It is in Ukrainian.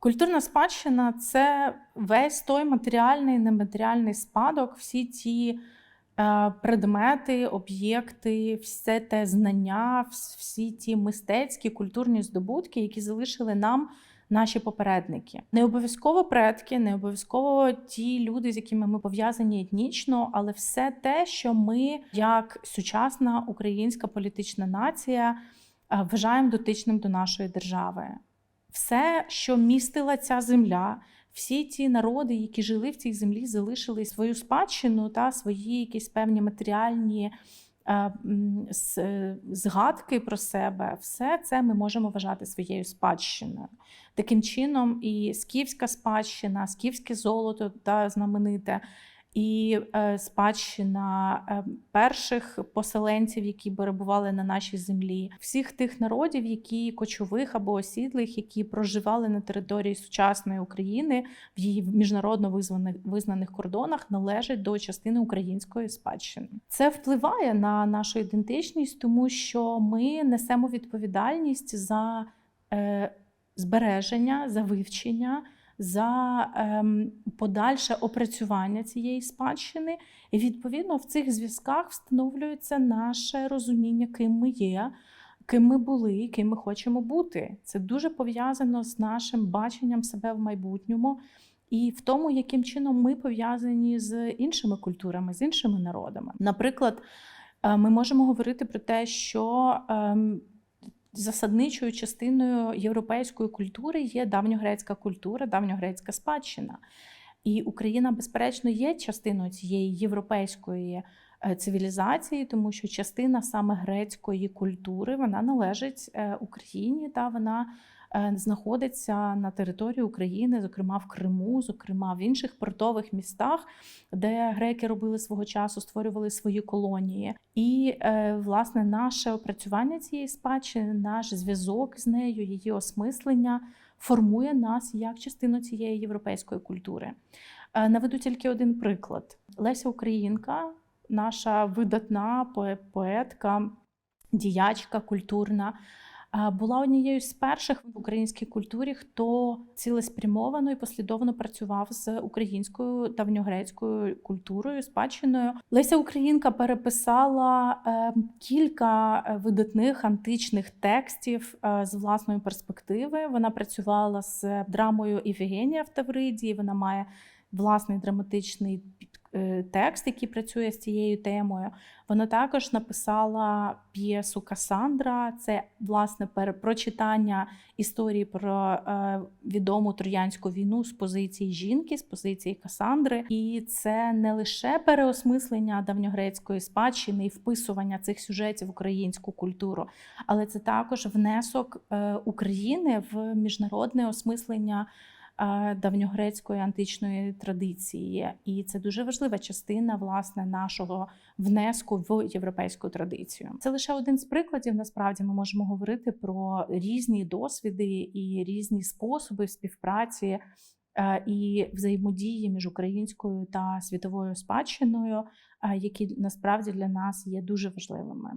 Культурна спадщина це весь той матеріальний, нематеріальний спадок, всі ті е, предмети, об'єкти, все те знання, всі ті мистецькі культурні здобутки, які залишили нам наші попередники. Не обов'язково предки, не обов'язково ті люди, з якими ми пов'язані етнічно, але все те, що ми, як сучасна українська політична нація, вважаємо дотичним до нашої держави все, що містила ця земля, всі ті народи, які жили в цій землі, залишили свою спадщину та свої якісь певні матеріальні е, е, згадки про себе, все це ми можемо вважати своєю спадщиною. Таким чином, і скіфська спадщина, скіфське золото та знамените. І е, спадщина е, перших поселенців, які перебували на нашій землі, всіх тих народів, які кочових або осідлих, які проживали на території сучасної України в її міжнародно визнаних визнаних кордонах, належать до частини української спадщини. Це впливає на нашу ідентичність, тому що ми несемо відповідальність за е, збереження, за вивчення. За ем, подальше опрацювання цієї спадщини, і відповідно в цих зв'язках встановлюється наше розуміння, ким ми є, ким ми були, ким ми хочемо бути. Це дуже пов'язано з нашим баченням себе в майбутньому і в тому, яким чином ми пов'язані з іншими культурами, з іншими народами. Наприклад, е, ми можемо говорити про те, що ем, засадничою частиною європейської культури є давньогрецька культура, давньогрецька спадщина. І Україна, безперечно, є частиною цієї європейської е, цивілізації, тому що частина саме грецької культури вона належить е, Україні та вона знаходиться на території України, зокрема в Криму, зокрема в інших портових містах, де греки робили свого часу, створювали свої колонії. І е, власне наше опрацювання цієї спадщини, наш зв'язок з нею, її осмислення формує нас як частину цієї європейської культури. Е, Наведу тільки один приклад: Леся Українка, наша видатна поетка, діячка культурна. Була однією з перших в українській культурі, хто цілеспрямовано і послідовно працював з українською давньогрецькою культурою, спадщиною. Леся Українка переписала е, кілька е, видатних античних текстів е, з власної перспективи. Вона працювала з драмою Іфігенія в Тавриді. Вона має власний драматичний текст, який працює з цією темою. Вона також написала п'єсу Касандра. Це власне прочитання історії про е, відому троянську війну з позиції жінки, з позиції Касандри. І це не лише переосмислення давньогрецької спадщини і вписування цих сюжетів в українську культуру, але це також внесок е, України в міжнародне осмислення. Е, Давньогрецької античної традиції, і це дуже важлива частина власне нашого внеску в європейську традицію. Це лише один з прикладів. Насправді ми можемо говорити про різні досвіди і різні способи співпраці е, і взаємодії між українською та світовою спадщиною, е, які насправді для нас є дуже важливими.